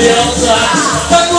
aliança.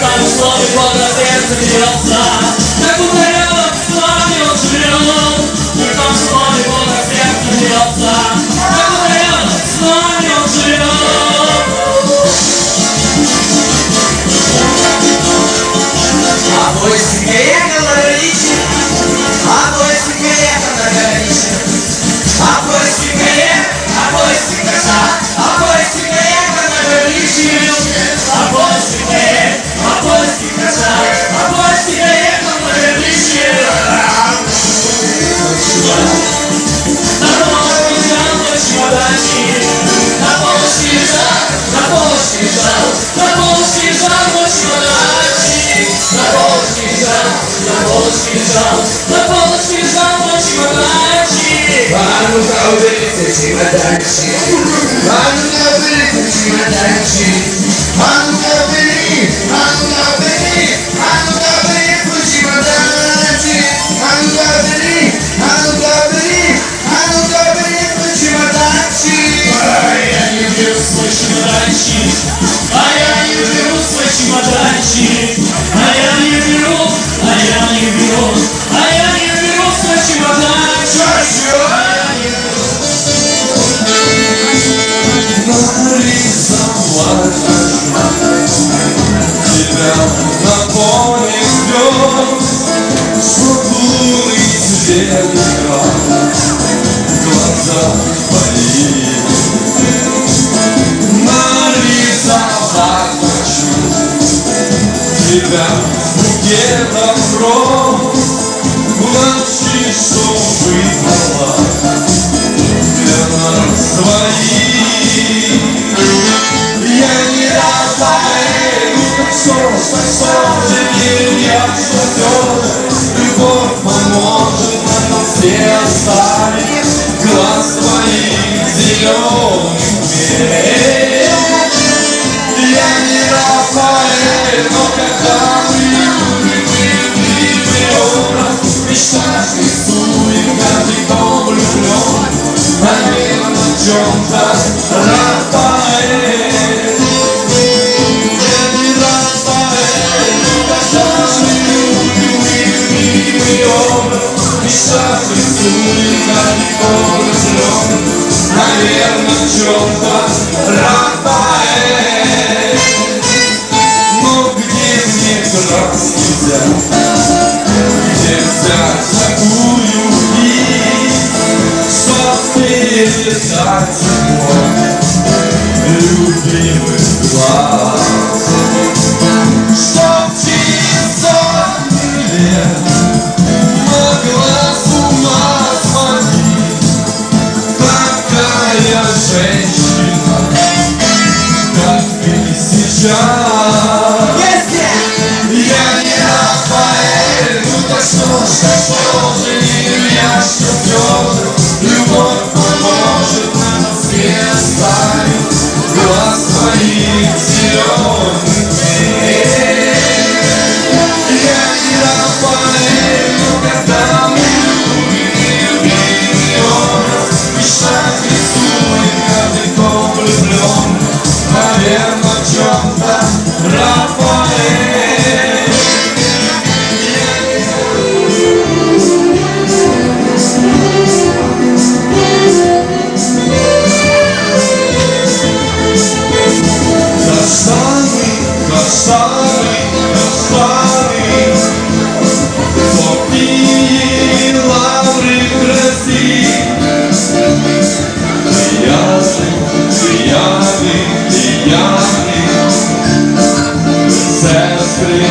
Там слово Бога сердце бьется Yüzal, kapalı yüzal başıma karşı Varmış avcı seçime tersi Varmış avcı seçime tersi Hangi avcı, hangi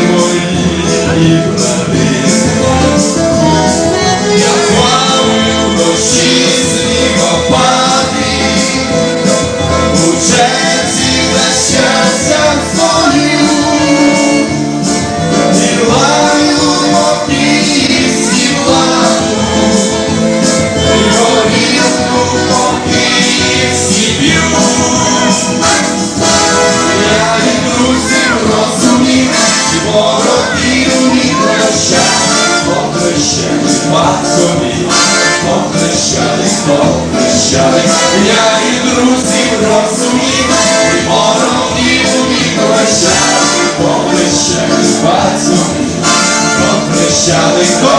我愿意与你 Senhor.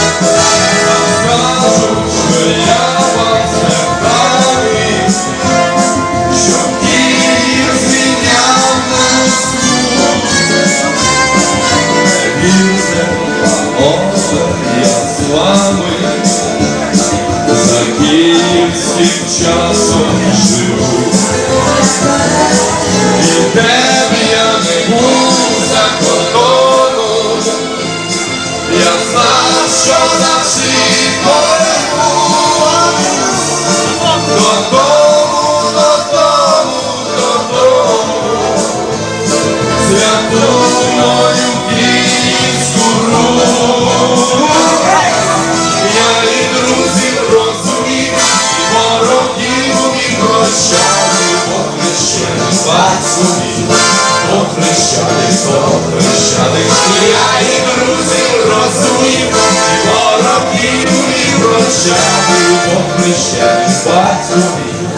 Хрещатий, то хрещатий, батько мій,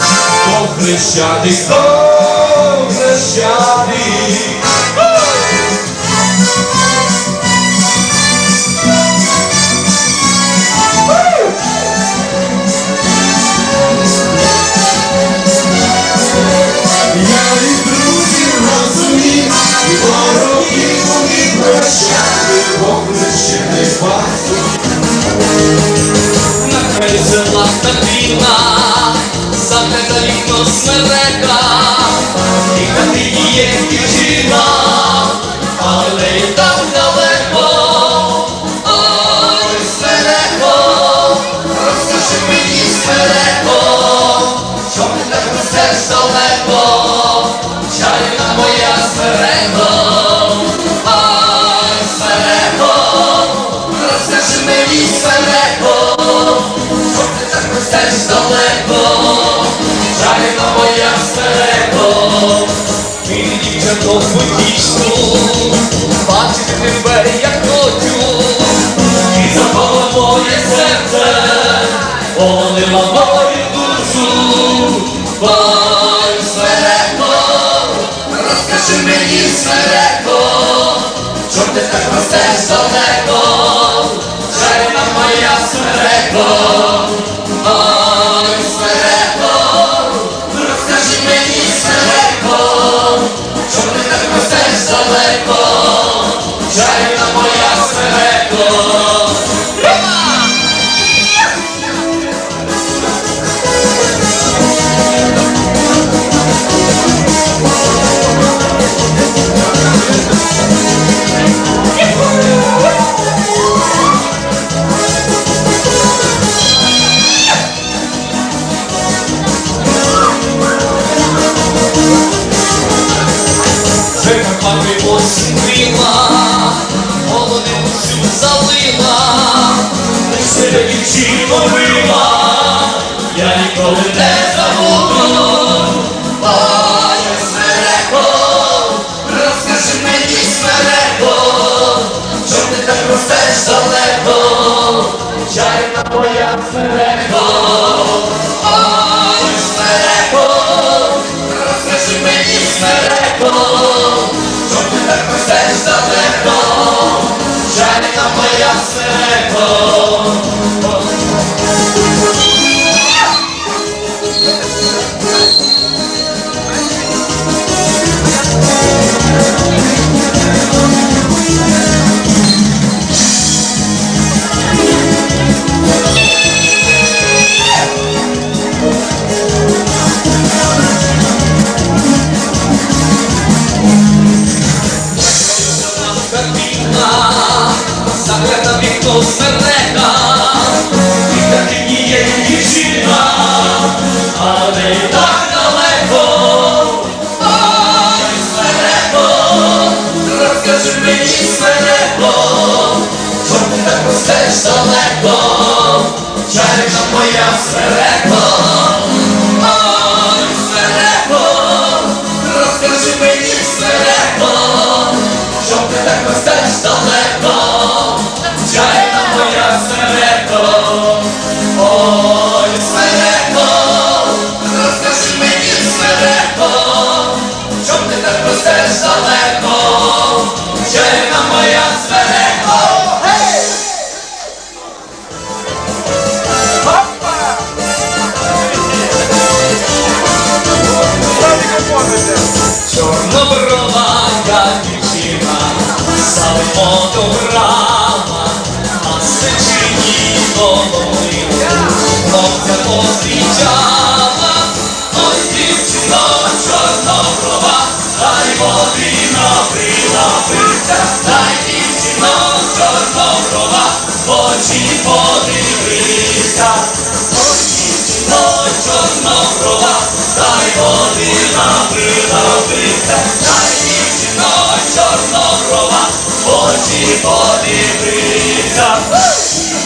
то хрещатий, то хрещатий. fosse. то вічно бачити тебе, як хочу, і запало серце, полила мою душу, бай смиренно, розкажи мені смиренно. Master. Resurrect. і подивися,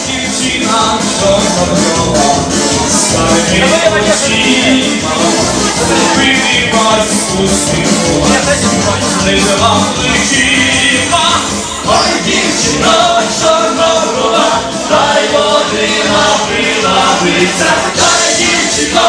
дівчина, що забрала, стане дівчина, випивась у сніку, не дала плечіма, ой, дівчина, чорнобрула, дай води напила, дай дівчина,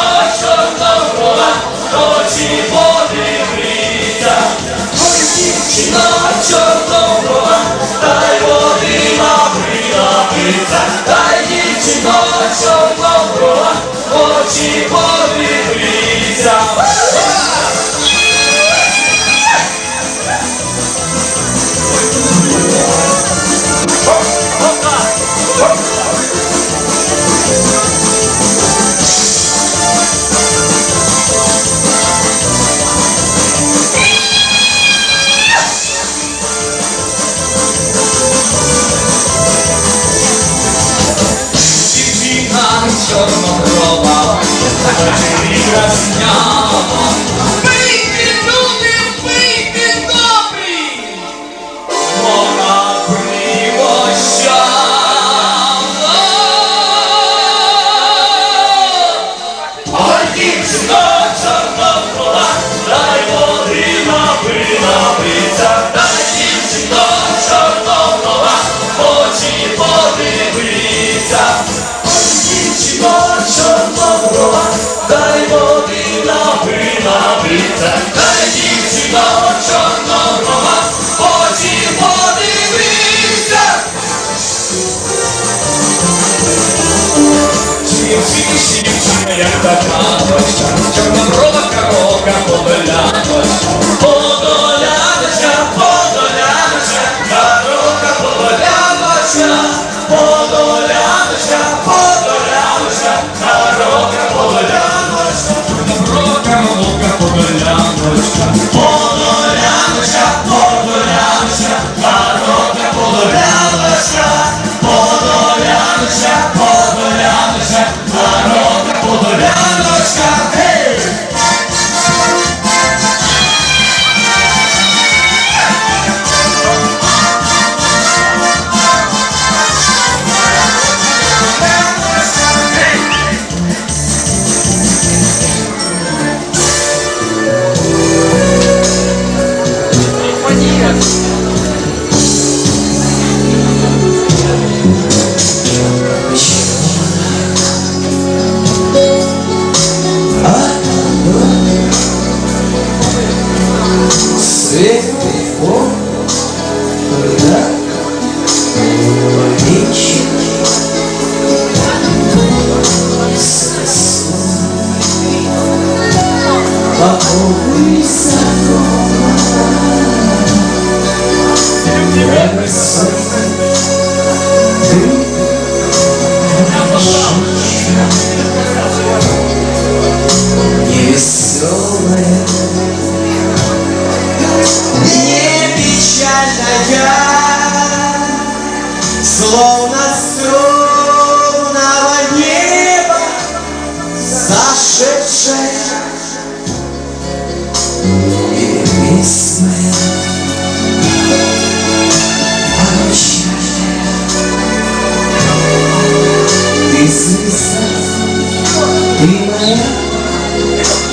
меня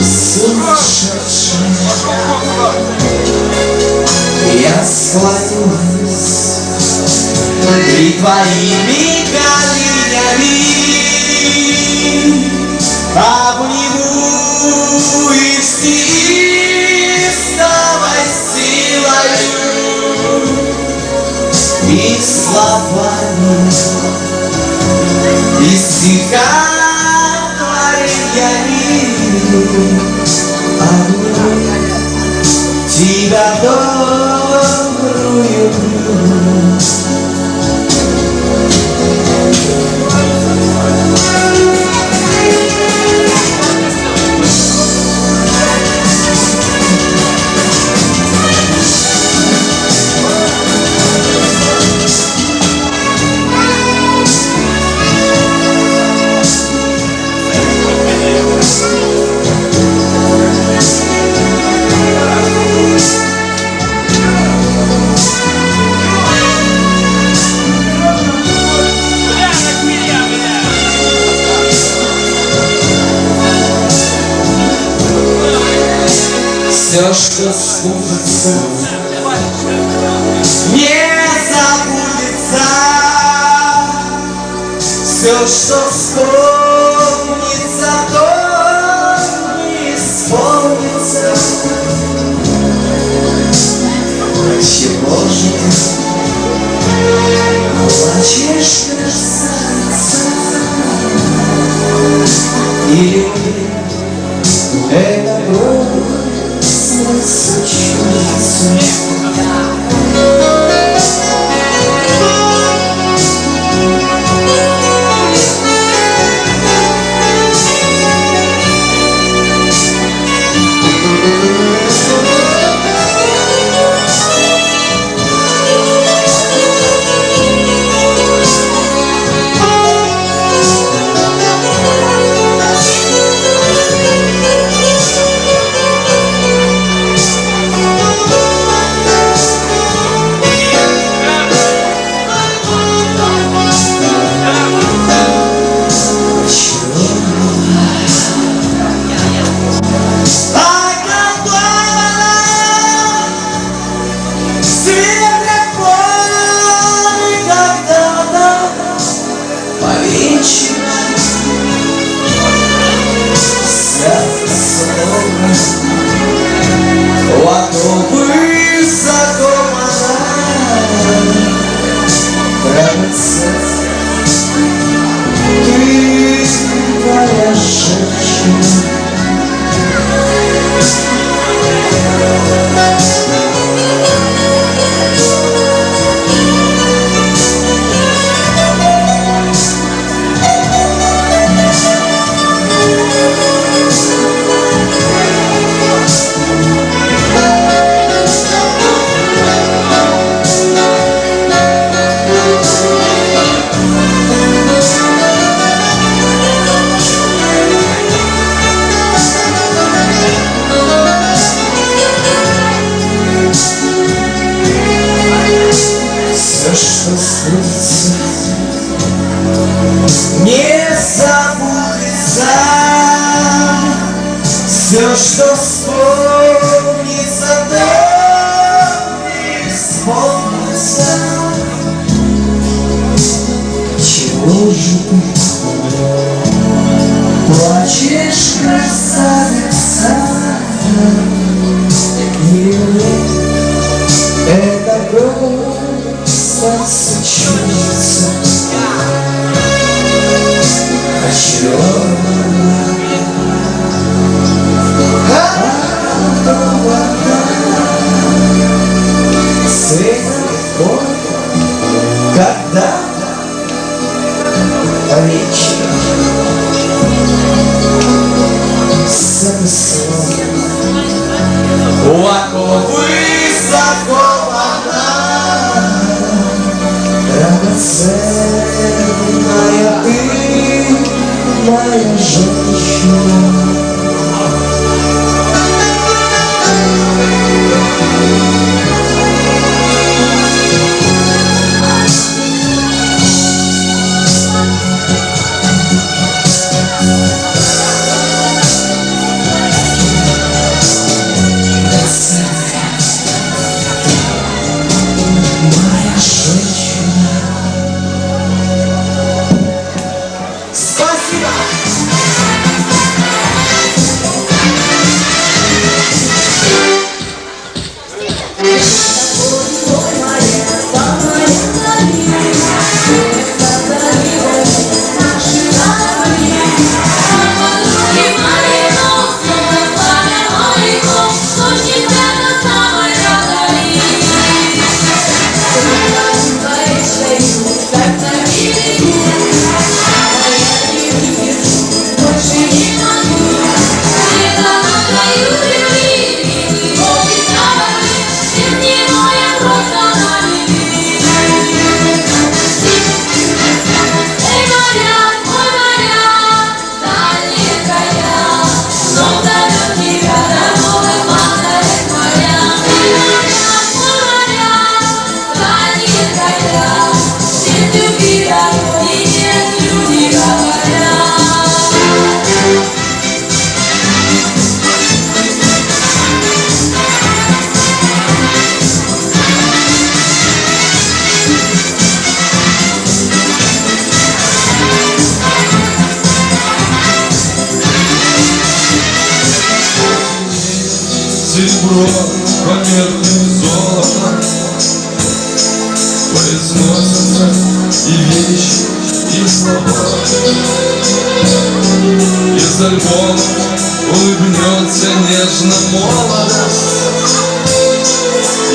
сумасшедшим. Я склонилась перед твоими коленями, обниму и силою и словами, и стихами. Тебя добрую Все, что служится, не забудется. Все, что вспомнится, то не исполнится. Чего же ты плачешь, красавица? Или это грустно Ты anos. Uma conquista covardada. Era sério. поверхность золота. Произносятся и вещи, и слова. Из альбома улыбнется нежно молодость.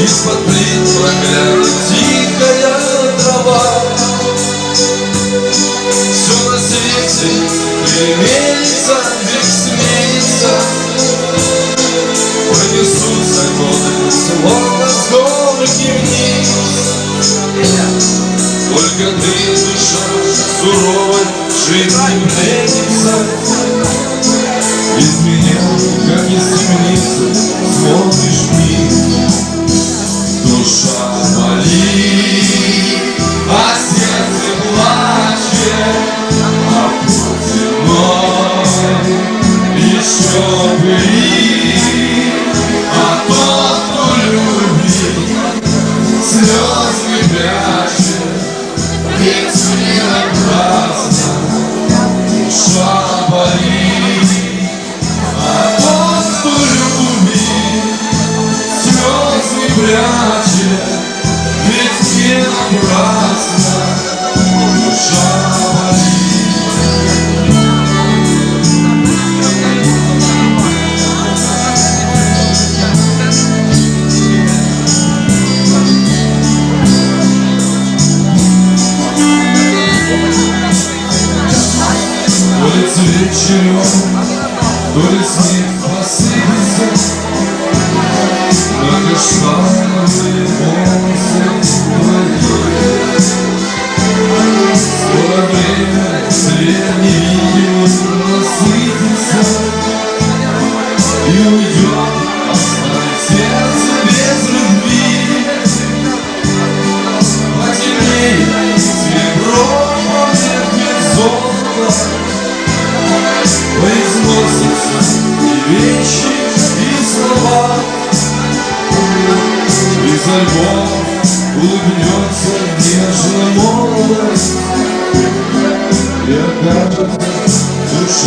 Из-под плит проглянет тихая трава. Все на свете примерится. кади душа сурова, жизнь не нельзя.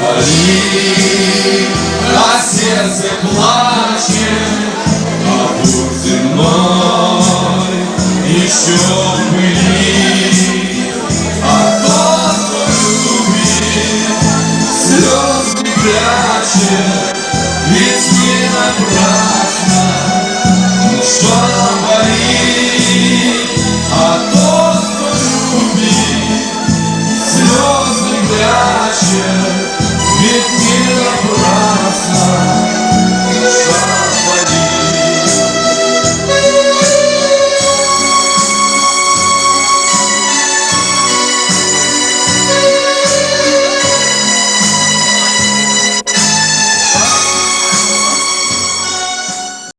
Пари, а сердце плачет, а Бог земной еще в пыли.